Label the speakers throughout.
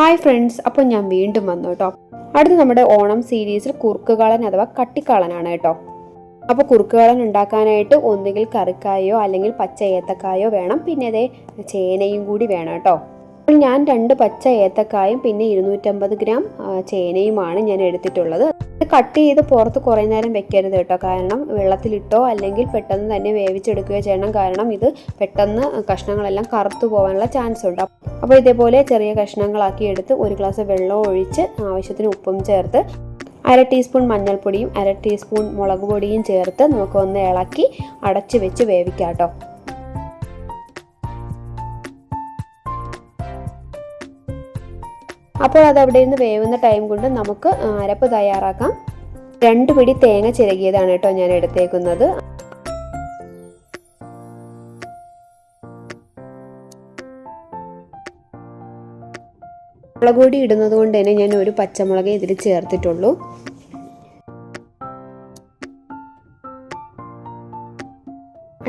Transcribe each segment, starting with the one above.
Speaker 1: Hi friends അപ്പോൾ ഞാൻ വീണ്ടും വന്നു കേട്ടോ. അടുത്ത നമ്മുടെ ഓണം സീരീസിൽ കുറുക്കുകളൻ അഥവാ കട്ടിക്കളനാണ് കേട്ടോ. അപ്പോൾ കുറുക്കുകളൻ ഉണ്ടാക്കാനായിട്ട് ഒന്നുകിൽ കറിക്കായോ അല്ലെങ്കിൽ പച്ച ഏത്തക്കായോ വേണം. പിന്നെ അതേ ചേനയും കൂടി വേണം കേട്ടോ. അപ്പോൾ ഞാൻ രണ്ട് പച്ച ഏത്തക്കായും പിന്നെ ഇരുന്നൂറ്റമ്പത് ഗ്രാം ചേനയുമാണ് ഞാൻ എടുത്തിട്ടുള്ളത്. കട്ട് ചെയ്ത് പുറത്ത് കുറേ നേരം വെക്കരുത് കേട്ടോ. കാരണം വെള്ളത്തിലിട്ടോ അല്ലെങ്കിൽ പെട്ടെന്ന് തന്നെ വേവിച്ചെടുക്കുകയോ ചെയ്യണം. കാരണം ഇത് പെട്ടെന്ന് കഷ്ണങ്ങളെല്ലാം കറുത്തു പോകാനുള്ള ചാൻസ് ഉണ്ട്. അപ്പോൾ ഇതേപോലെ ചെറിയ കഷ്ണങ്ങളാക്കി എടുത്ത് ഒരു ഗ്ലാസ് വെള്ളം ഒഴിച്ച് ആവശ്യത്തിന് ഉപ്പും ചേർത്ത് അര ടീസ്പൂൺ മഞ്ഞൾപ്പൊടിയും അര ടീസ്പൂൺ മുളക് പൊടിയും ചേർത്ത് നമുക്ക് ഒന്ന് ഇളക്കി അടച്ച് വെച്ച് വേവിക്കാം കേട്ടോ. അപ്പോൾ അത് അവിടെ നിന്ന് വേവുന്ന ടൈം കൊണ്ട് നമുക്ക് അരപ്പ് തയ്യാറാക്കാം. രണ്ട് പിടി തേങ്ങ ചിരകിയതാണ് കേട്ടോ ഞാൻ എടുത്തേക്കുന്നത്. മുളക് ഇടുന്നത് കൊണ്ട് തന്നെ ഞാൻ ഒരു പച്ചമുളക് ഇതിൽ ചേർത്തിട്ടുള്ളൂ.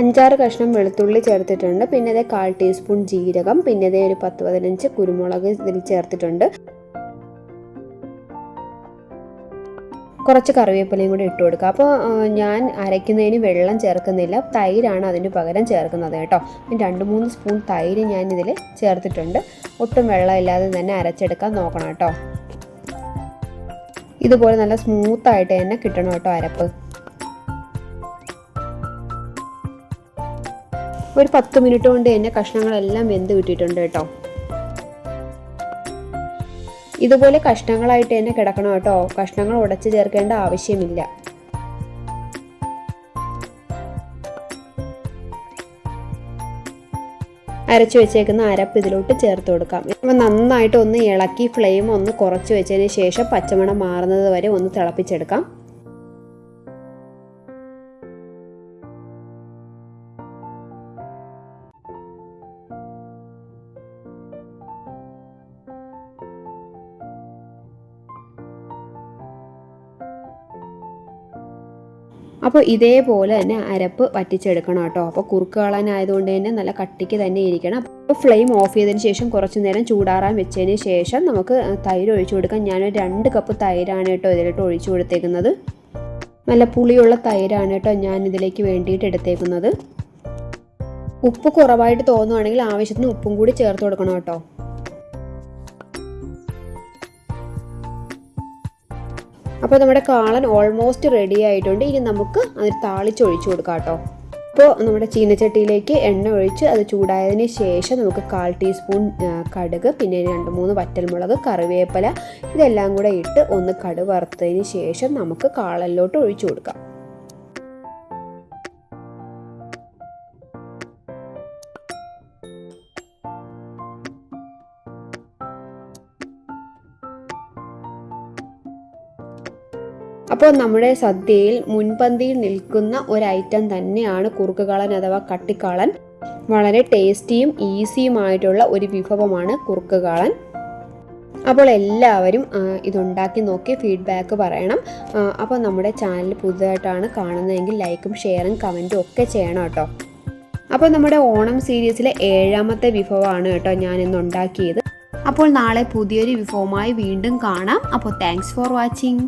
Speaker 1: അഞ്ചാറ് കഷ്ണം വെളുത്തുള്ളി ചേർത്തിട്ടുണ്ട്. പിന്നെ അതേ കാൽ ടീസ്പൂൺ ജീരകം. പിന്നെ അതേ ഒരു പത്ത് പതിനഞ്ച് കുരുമുളക് ഇതിൽ ചേർത്തിട്ടുണ്ട്. കുറച്ച് കറിവേപ്പിലയും കൂടി ഇട്ട് കൊടുക്കുക അപ്പോൾ ഞാൻ അരയ്ക്കുന്നതിന് വെള്ളം ചേർക്കുന്നില്ല. തൈരാണ് അതിന് പകരം ചേർക്കുന്നത് കേട്ടോ. രണ്ട് മൂന്ന് സ്പൂൺ തൈര് ഞാൻ ഇതിൽ ചേർത്തിട്ടുണ്ട്. ഒട്ടും വെള്ളമില്ലാതെ തന്നെ അരച്ചെടുക്കാൻ നോക്കണം കേട്ടോ. ഇതുപോലെ നല്ല സ്മൂത്തായിട്ട് തന്നെ കിട്ടണം കേട്ടോ അരപ്പ്. ഒരു പത്ത് മിനിറ്റ് കൊണ്ട് തന്നെ കഷ്ണങ്ങളെല്ലാം വെന്ത് കിട്ടിയിട്ടുണ്ട് കേട്ടോ. ഇതുപോലെ കഷ്ണങ്ങളായിട്ട് തന്നെ കിടക്കണം കേട്ടോ. കഷ്ണങ്ങൾ ഉടച്ചു ചേർക്കേണ്ട ആവശ്യമില്ല. അരച്ചു വെച്ചേക്കുന്ന അരപ്പ് ഇതിലോട്ട് ചേർത്ത് കൊടുക്കാം. അപ്പം നന്നായിട്ട് ഒന്ന് ഇളക്കി ഫ്ലെയിം ഒന്ന് കുറച്ച് വെച്ചതിന് ശേഷം പച്ചമണം മാറുന്നത് വരെ ഒന്ന് തിളപ്പിച്ചെടുക്കാം. അപ്പോൾ ഇതേപോലെ തന്നെ അരപ്പ് വറ്റിച്ചെടുക്കണം കേട്ടോ. അപ്പോൾ കുറുക്ക് കളനായതുകൊണ്ട് തന്നെ നല്ല കട്ടിക്ക് തന്നെ ഇരിക്കണം. അപ്പോൾ ഫ്ലെയിം ഓഫ് ചെയ്തതിന് ശേഷം കുറച്ച് നേരം ചൂടാറാൻ വെച്ചതിന് ശേഷം നമുക്ക് തൈര് ഒഴിച്ചു കൊടുക്കാം. ഞാനൊരു രണ്ട് കപ്പ് തൈരാണ് കേട്ടോ ഇതിലോട്ട് ഒഴിച്ചു കൊടുത്തേക്കുന്നത്. നല്ല പുളിയുള്ള തൈരാണ് കേട്ടോ ഞാൻ ഇതിലേക്ക് വേണ്ടിയിട്ട് എടുത്തേക്കുന്നത്. ഉപ്പ് കുറവായിട്ട് തോന്നുവാണെങ്കിൽ ആവശ്യത്തിന് ഉപ്പും കൂടി ചേർത്ത് കൊടുക്കണം കേട്ടോ. അപ്പോൾ നമ്മുടെ കാളൻ ഓൾമോസ്റ്റ് റെഡി ആയിട്ടുണ്ട്. ഇനി നമുക്ക് അതിൽ താളിച്ചൊഴിച്ചു കൊടുക്കാം കേട്ടോ. അപ്പോൾ നമ്മുടെ ചീനച്ചട്ടിയിലേക്ക് എണ്ണ ഒഴിച്ച് അത് ചൂടായതിന് ശേഷം നമുക്ക് കാൽ ടീസ്പൂൺ കടുക് പിന്നെ രണ്ട് മൂന്ന് വറ്റൽമുളക് കറിവേപ്പില ഇതെല്ലാം കൂടെ ഇട്ട് ഒന്ന് കടുക് വറുത്തതിന് ശേഷം നമുക്ക് കാളനിലോട്ട് ഒഴിച്ചു കൊടുക്കാം. അപ്പോൾ നമ്മുടെ സദ്യയിൽ മുൻപന്തിയിൽ നിൽക്കുന്ന ഒരു ഐറ്റം തന്നെയാണ് കുറുക്കുകാളൻ അഥവാ കട്ടിക്കാളൻ. വളരെ ടേസ്റ്റിയും ഈസിയുമായിട്ടുള്ള ഒരു വിഭവമാണ് കുറുക്കുകാളൻ. അപ്പോൾ എല്ലാവരും ഇതുണ്ടാക്കി നോക്കി ഫീഡ്ബാക്ക് പറയണം. അപ്പോൾ നമ്മുടെ ചാനൽ പുതുതായിട്ടാണ് കാണുന്നതെങ്കിൽ ലൈക്കും ഷെയറും കമന്റും ഒക്കെ ചെയ്യണം കേട്ടോ. അപ്പോൾ നമ്മുടെ ഓണം സീരീസിലെ ഏഴാമത്തെ വിഭവമാണ് കേട്ടോ ഞാൻ ഇന്ന് ഉണ്ടാക്കിയത്. അപ്പോൾ നാളെ പുതിയൊരു വിഭവമായി വീണ്ടും കാണാം. അപ്പോൾ താങ്ക്സ് ഫോർ വാച്ചിങ്